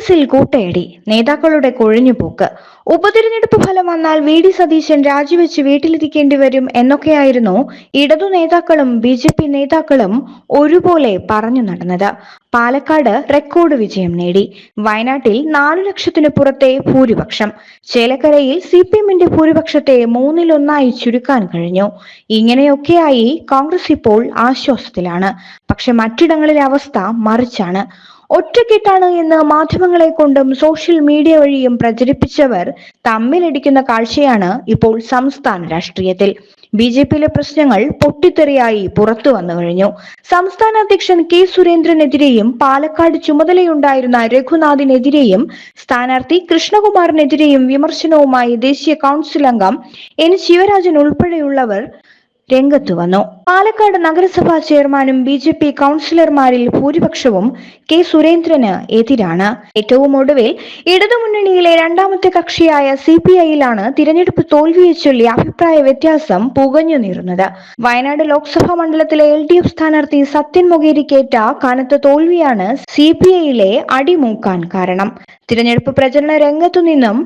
കോൺഗ്രസിൽ കൂട്ടയടി. നേതാക്കളുടെ കൊഴിഞ്ഞുപോക്ക്. ഉപതിരഞ്ഞെടുപ്പ് ഫലം വന്നാൽ വി ഡി സതീശൻ രാജിവെച്ച് വീട്ടിലിരിക്കേണ്ടി വരും എന്നൊക്കെയായിരുന്നു ഇടതു നേതാക്കളും ബി ജെ പി നേതാക്കളും ഒരുപോലെ പറഞ്ഞു നടന്നത്. പാലക്കാട് റെക്കോർഡ് വിജയം നേടി. വയനാട്ടിൽ നാലു ലക്ഷത്തിന് പുറത്തെ ഭൂരിപക്ഷം. ചേലക്കരയിൽ സി പി എമ്മിന്റെ ഭൂരിപക്ഷത്തെ മൂന്നിലൊന്നായി ചുരുക്കാൻ കഴിഞ്ഞു. ഇങ്ങനെയൊക്കെയായി കോൺഗ്രസ് ഇപ്പോൾ ആശ്വാസത്തിലാണ്. പക്ഷെ മറ്റിടങ്ങളിലെ അവസ്ഥ മറിച്ചാണ്. ഒറ്റക്കെട്ടാണ് എന്ന് മാധ്യമങ്ങളെ കൊണ്ടും സോഷ്യൽ മീഡിയ വഴിയും പ്രചരിപ്പിച്ചവർ തമ്മിലടിക്കുന്ന കാഴ്ചയാണ് ഇപ്പോൾ സംസ്ഥാന രാഷ്ട്രീയത്തിൽ. ബി ജെ പിയിലെ പ്രശ്നങ്ങൾ പൊട്ടിത്തെറിയായി പുറത്തു വന്നു കഴിഞ്ഞു. സംസ്ഥാന അധ്യക്ഷൻ കെ സുരേന്ദ്രനെതിരെയും പാലക്കാട് ചുമതലയുണ്ടായിരുന്ന രഘുനാഥിനെതിരെയും സ്ഥാനാർത്ഥി കൃഷ്ണകുമാറിനെതിരെയും വിമർശനവുമായി ദേശീയ കൗൺസിൽ അംഗം എൻ ശിവരാജൻ ഉൾപ്പെടെയുള്ളവർ രംഗത്തു വന്നു. പാലക്കാട് നഗരസഭാ ചെയർമാനും ബി ജെ പി കൗൺസിലർമാരിൽ ഭൂരിപക്ഷവും കെ സുരേന്ദ്രന് എതിരാണ്. ഏറ്റവും ഒടുവിൽ ഇടതുമുന്നണിയിലെ രണ്ടാമത്തെ കക്ഷിയായ സി പി ഐയിലാണ് തിരഞ്ഞെടുപ്പ് തോൽവിയെ ചൊല്ലി അഭിപ്രായ വ്യത്യാസം പുകഞ്ഞു നീറുന്നത്. വയനാട് ലോക്സഭാ മണ്ഡലത്തിലെ എൽ ഡി എഫ് സ്ഥാനാർത്ഥി സത്യൻ മൊകേരിക്കേറ്റ കനത്ത തോൽവിയാണ് സി പി ഐയിലെ അടിമൂക്കാൻ കാരണം. തിരഞ്ഞെടുപ്പ് പ്രചരണ രംഗത്തു നിന്നും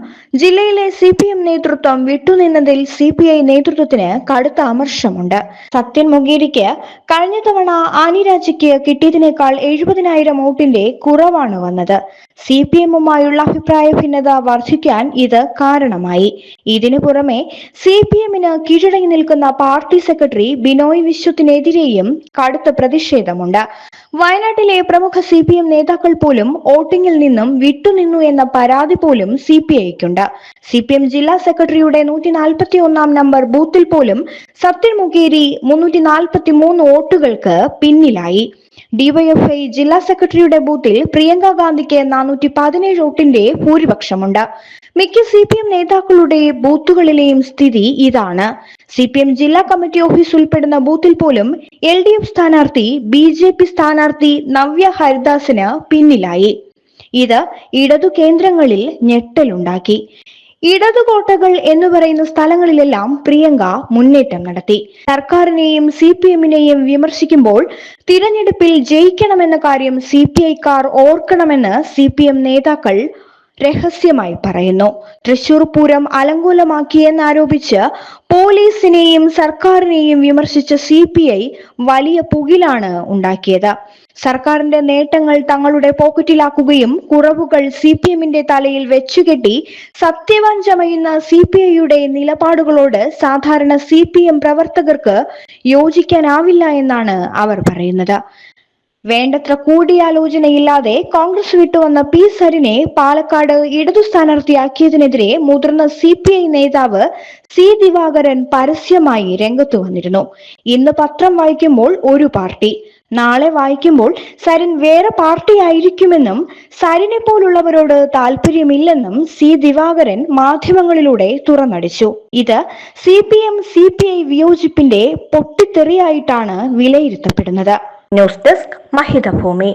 ജില്ലയിലെ സി പി എം നേതൃത്വം വിട്ടുനിന്നതിൽ സി പി ഐ നേതൃത്വത്തിന് കടുത്ത അമർഷമുണ്ട്. സത്യൻ മുഖേരിക്ക് കഴിഞ്ഞ തവണ ആനിരാജയ്ക്ക് കിട്ടിയതിനേക്കാൾ എഴുപതിനായിരം വോട്ടിന്റെ കുറവാണ് വന്നത്. സി പി എമ്മുമായുള്ള അഭിപ്രായ ഭിന്നത വർദ്ധിക്കാൻ ഇത് കാരണമായി. ഇതിനു പുറമെ സി പി എമ്മിന് കീഴടങ്ങി നിൽക്കുന്ന പാർട്ടി സെക്രട്ടറി ബിനോയ് വിശ്വത്തിനെതിരെയും കടുത്ത പ്രതിഷേധമുണ്ട്. വയനാട്ടിലെ പ്രമുഖ സി പി എം നേതാക്കൾ പോലും വോട്ടിംഗിൽ നിന്നും വിട്ടുനിന്നു എന്ന പരാതി പോലും സി പി ഐക്കുണ്ട്. സി പി എം ജില്ലാ സെക്രട്ടറിയുടെ നൂറ്റി നാൽപ്പത്തി ഒന്നാം നമ്പർ ബൂത്തിൽ പോലും സത്യൻ മുഖേരി മുന്നൂറ്റി നാൽപ്പത്തി മൂന്ന് വോട്ടുകൾക്ക് പിന്നിലായി. ഡിവൈഎഫ്ഐ ജില്ലാ സെക്രട്ടറിയുടെ ബൂത്തിൽ പ്രിയങ്ക ഗാന്ധിക്ക് നാനൂറ്റി പതിനേഴ് വോട്ടിന്റെ ഭൂരിപക്ഷമുണ്ട്. മിക്ക സി പി എം നേതാക്കളുടെ ബൂത്തുകളിലെയും സ്ഥിതി ഇതാണ്. സി പി എം ജില്ലാ കമ്മിറ്റി ഓഫീസ് ഉൾപ്പെടുന്ന ബൂത്തിൽ പോലും എൽ ഡി എഫ് സ്ഥാനാർത്ഥി ബി ജെ പി സ്ഥാനാർത്ഥി നവ്യ ഹരിദാസിന് പിന്നിലായി. ഇത് ഇടതു കേന്ദ്രങ്ങളിൽ ഞെട്ടലുണ്ടാക്കി. ഇടതു കോട്ടകൾ എന്ന് പറയുന്ന സ്ഥലങ്ങളിലെല്ലാം പ്രിയങ്ക മുന്നേറ്റം നടത്തി. സർക്കാരിനെയും സി പി എമ്മിനെയും വിമർശിക്കുമ്പോൾ തിരഞ്ഞെടുപ്പിൽ ജയിക്കണമെന്ന കാര്യം സി പി ഐക്കാർ ഓർക്കണമെന്ന് സി പി എം നേതാക്കൾ രഹസ്യമായി പറയുന്നു. തൃശൂർ പൂരം അലങ്കോലമാക്കിയെന്നാരോപിച്ച് പോലീസിനെയും സർക്കാരിനെയും വിമർശിച്ച സി പി ഐ വലിയ പുകിലാണ് ഉണ്ടാക്കിയത്. സർക്കാരിന്റെ നേട്ടങ്ങൾ തങ്ങളുടെ പോക്കറ്റിലാക്കുകയും കുറവുകൾ സി പി എമ്മിന്റെ തലയിൽ വെച്ചുകെട്ടി സത്യവാൻ ചമയുന്ന സി പി ഐയുടെ നിലപാടുകളോട് സാധാരണ സി പി എം പ്രവർത്തകർക്ക് യോജിക്കാനാവില്ല എന്നാണ് അവർ പറയുന്നത്. വേണ്ടത്ര കൂടിയാലോചനയില്ലാതെ കോൺഗ്രസ് വിട്ടുവന്ന പി സരിനെ പാലക്കാട് ഇടതു സ്ഥാനാർത്ഥിയാക്കിയതിനെതിരെ മുതിർന്ന സി പി ഐ നേതാവ് സി ദിവാകരൻ പരസ്യമായി രംഗത്തു വന്നിരുന്നു. ഇന്ന് പത്രം വായിക്കുമ്പോൾ ഒരു പാർട്ടി നാളെ വായിക്കുമ്പോൾ സരിൻ വേറെ പാർട്ടി ആയിരിക്കുമെന്നും സരിനെ പോലുള്ളവരോട് താല്പര്യമില്ലെന്നും സി ദിവാകരൻ മാധ്യമങ്ങളിലൂടെ തുറന്നടിച്ചു. ഇത് C P M C P I വിയോജിപ്പിന്റെ പൊട്ടിത്തെറിയായിട്ടാണ് വിലയിരുത്തപ്പെടുന്നത്. News desk Mahithabhoomi.